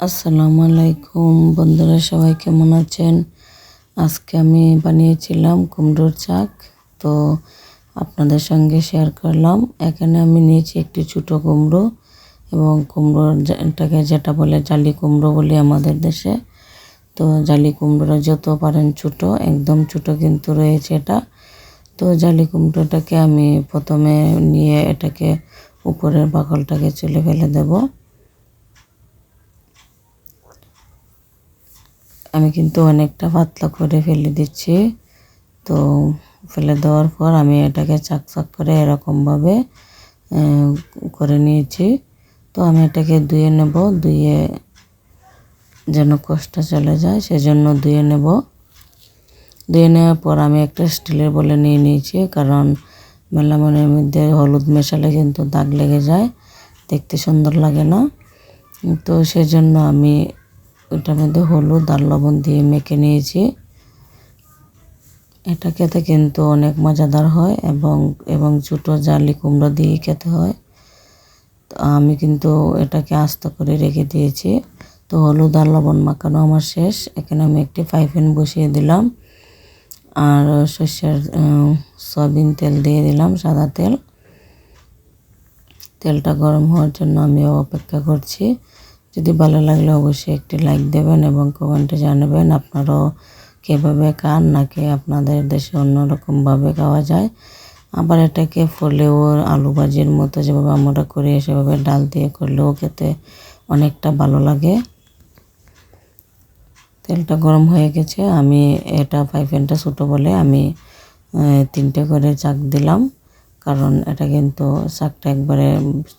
আসসালামু আলাইকুম। বন্ধুরা, সবাই কেমন আছেন? আজকে আমি বানিয়েছিলাম কুমড়োর চাক। তো আপনাদের সঙ্গে শেয়ার করলাম। এখানে আমি নিয়েছি একটি ছোটো কুমড়ো এবং কুমড়োটাকে যেটা বলে জালি কুমড়ো বলি আমাদের দেশে। তো জালি কুমড়োটা যত পারেন ছোটো, একদম ছোটো কিন্তু রয়েছে এটা। তো জালি কুমড়োটাকে আমি প্রথমে নিয়ে এটাকে উপরের বাকলটাকে চলে ফেলে দেবো। আমি কিন্তু অনেকটা পাতলা করে ফেলে দিচ্ছি। তো ফেলে দেওয়ার পর আমি এটাকে চাক চাক করে এরকমভাবে করে নিয়েছি। তো আমি এটাকে ধুয়ে নেব, ধুয়ে যেন কষ্ট চলে যায় সেজন্য ধুয়ে নেব। ধুয়ে নেওয়ার পর আমি একটা স্টিলের বলে নিয়ে নিয়েছি, কারণ মেলামনের মধ্যে হলুদ মেশালে কিন্তু দাগ লেগে যায়, দেখতে সুন্দর লাগে না। তো সেজন্য আমি ওটার মধ্যে হলুদ আর লবণ দিয়ে মেখে নিয়েছি। এটা খেতে কিন্তু অনেক মজাদার হয় এবং এবং ছোটো জালি কুমড়ো দিয়ে খেতে হয়। তো আমি কিন্তু এটাকে আস্ত করে রেখে দিয়েছি। তো হলুদ আর লবণ মাখানো আমার শেষ। এখানে আমি একটি ফ্রাই বসিয়ে দিলাম। আর সর্ষের সয়াবিন তেল দিয়ে দিলাম, সাদা তেল। তেলটা গরম হওয়ার জন্য আমি অপেক্ষা করছি। যদি ভালো লাগলে অবশ্যই একটি লাইক দেবেন এবং কমেন্টে জানাবেন আপনারাও কীভাবে খান, নাকি আপনাদের দেশে অন্যরকমভাবে খাওয়া যায়। আবার এটাকে ফলেও আলু ভাজির মতো যেভাবে আমরা করি, সেভাবে ডাল দিয়ে করলেও খেতে অনেকটা ভালো লাগে। তেলটা গরম হয়ে গেছে, আমি এটা ফ্রাইপ্যানটা ছোটো বলে আমি তিনটে করে চাক দিলাম। কারণ এটা কিন্তু চাকটা একবারে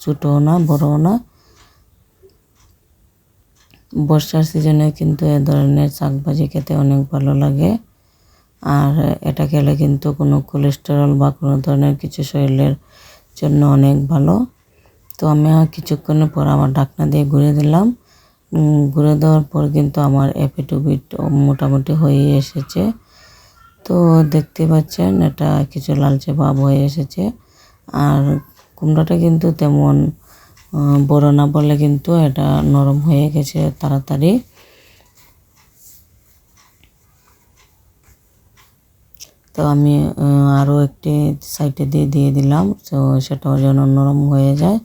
ছোটোও না, বড়ও না। বর্ষার সিজনে কিন্তু এ ধরনের শাকভাজি খেতে অনেক ভালো লাগে। আর এটা খেলে কিন্তু কোনো কোলেস্টেরল বা কোনো ধরনের কিছু শরীরের জন্য অনেক ভালো। তো আমি কিছুক্ষণের পর আমার ডাকনা দিয়ে ঘুরে দিলাম। ঘুরে দেওয়ার পর কিন্তু আমার এপিটুপিট মোটামুটি হয়ে এসেছে। তো দেখতে পাচ্ছেন, এটা কিছু লালচে ভাব হয়ে এসেছে। আর কুমড়াটা কিন্তু তেমন বড় না বলে কিন্তু এটা নরম হয়ে গেছে তাড়াতাড়ি। তো আমি আরও একটি সাইডে দিয়ে দিয়ে দিলাম, তো সেটাও যেন নরম হয়ে যায়।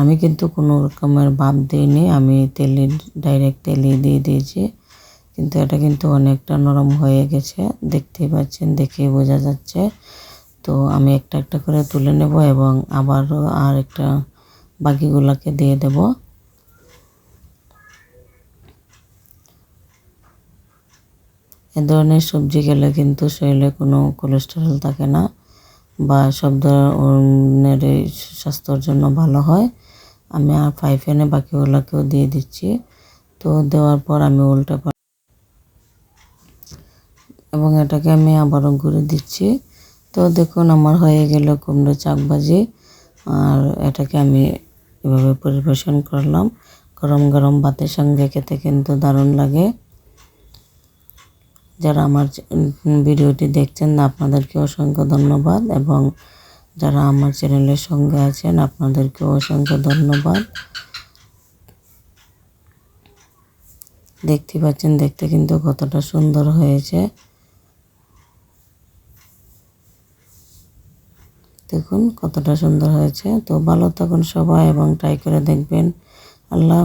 আমি কিন্তু কোনো রকমের ভাব দিইনি, আমি তেলে ডাইরেক্ট তেলে দিয়ে দিয়েছি, কিন্তু এটা কিন্তু অনেকটা নরম হয়ে গেছে, দেখতেই পাচ্ছেন, দেখেই বোঝা যাচ্ছে। তো আমি একটা একটা করে তুলে নেব এবং আবারও আর একটা বাকিগুলোকে দিয়ে দেব। এ ধরনের সবজি খেলে কিন্তু শরীরে কোনো কোলেস্টেরল থাকে না বা সব ধরনের স্বাস্থ্যর জন্য ভালো হয়। আমি আর ফ্রাই প্যানে বাকিগুলোকেও দিয়ে দিচ্ছি। তো দেওয়ার পর আমি উল্টে এবং এটাকে আমি আবারও ঘুরে দিচ্ছি। তো দেখুন আমার হয়ে গেল কুমড়ো চাক ভাজি আর এটাকে আমি এভাবে পরিবেশন করলাম। গরম গরম ভাতের সঙ্গে খেতে কিন্তু দারুণ লাগে। যারা আমার ভিডিওটি দেখছেন, আপনাদেরকে অসংখ্য ধন্যবাদ এবং যারা আমার চ্যানেলের সঙ্গে আছেন আপনাদেরকে অসংখ্য ধন্যবাদ। দেখতে পাচ্ছেন, দেখতে কিন্তু কতটা সুন্দর হয়েছে। দেখুন কতটা সুন্দর হয়েছে। তো ভালো থাকুন সবাই এবং ট্রাই করে দেখবেন। আল্লাহ